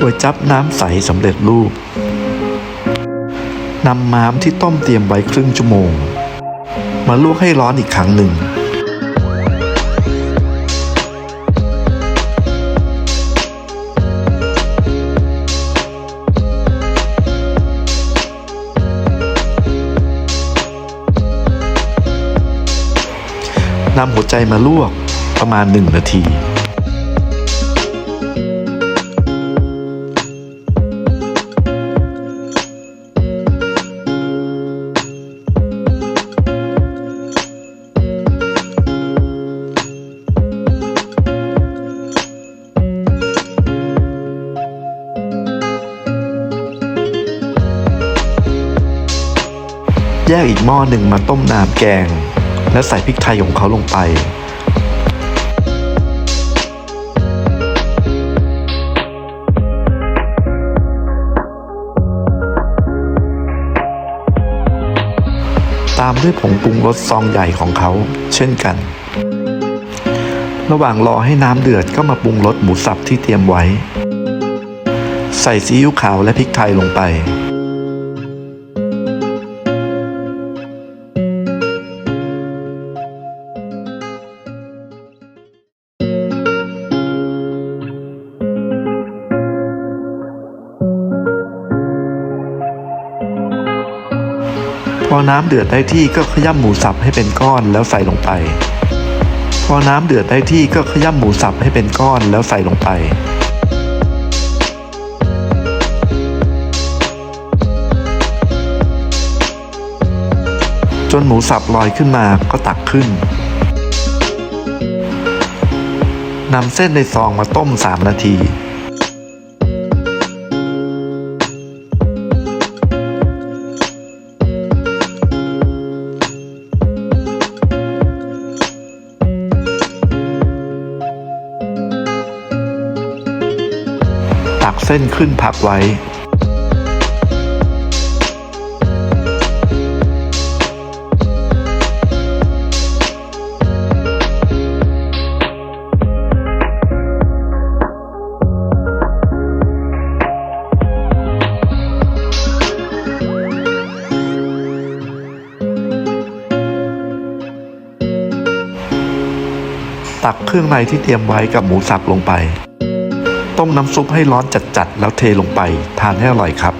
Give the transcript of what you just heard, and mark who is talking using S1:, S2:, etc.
S1: ก๋วยจับน้ำใสสำเร็จรูปนำม้ามที่ต้มเตรียมไว้ครึ่งชั่วโมง มาลวกให้ร้อนอีกครั้งหนึ่ง นำหัวใจมาลวกประมาณ 1 นาที แยกอีกหม้อหนึ่งมาต้มน้ำแกง และใส่พริกไทยของเขาลงไป ตามด้วยผงปรุงรสซองใหญ่ของเขาเช่นกัน ระหว่างรอให้น้ำเดือดก็มาปรุงรสหมูสับที่เตรียมไว้ ใส่ซีอิ๊วขาวและพริกไทยลงไป อน้ำเดือดได้ที่ก็ขย้ำหมูสับให้เป็นก้อนแล้วใส่ลงไป พอน้ำเดือดได้ที่ก็ขย้ำหมูสับให้เป็นก้อนแล้วใส่ลงไปจนหมูสับลอยขึ้นมาก็ตักขึ้น นำเส้นในซองมาต้ม 3 นาที เส้นขึ้นพักไว้ ตักเครื่องในที่เตรียมไว้กับหมูสับลงไป ต้มน้ำซุปให้ร้อนจัดๆ แล้วเทลงไปทานให้อร่อยครับ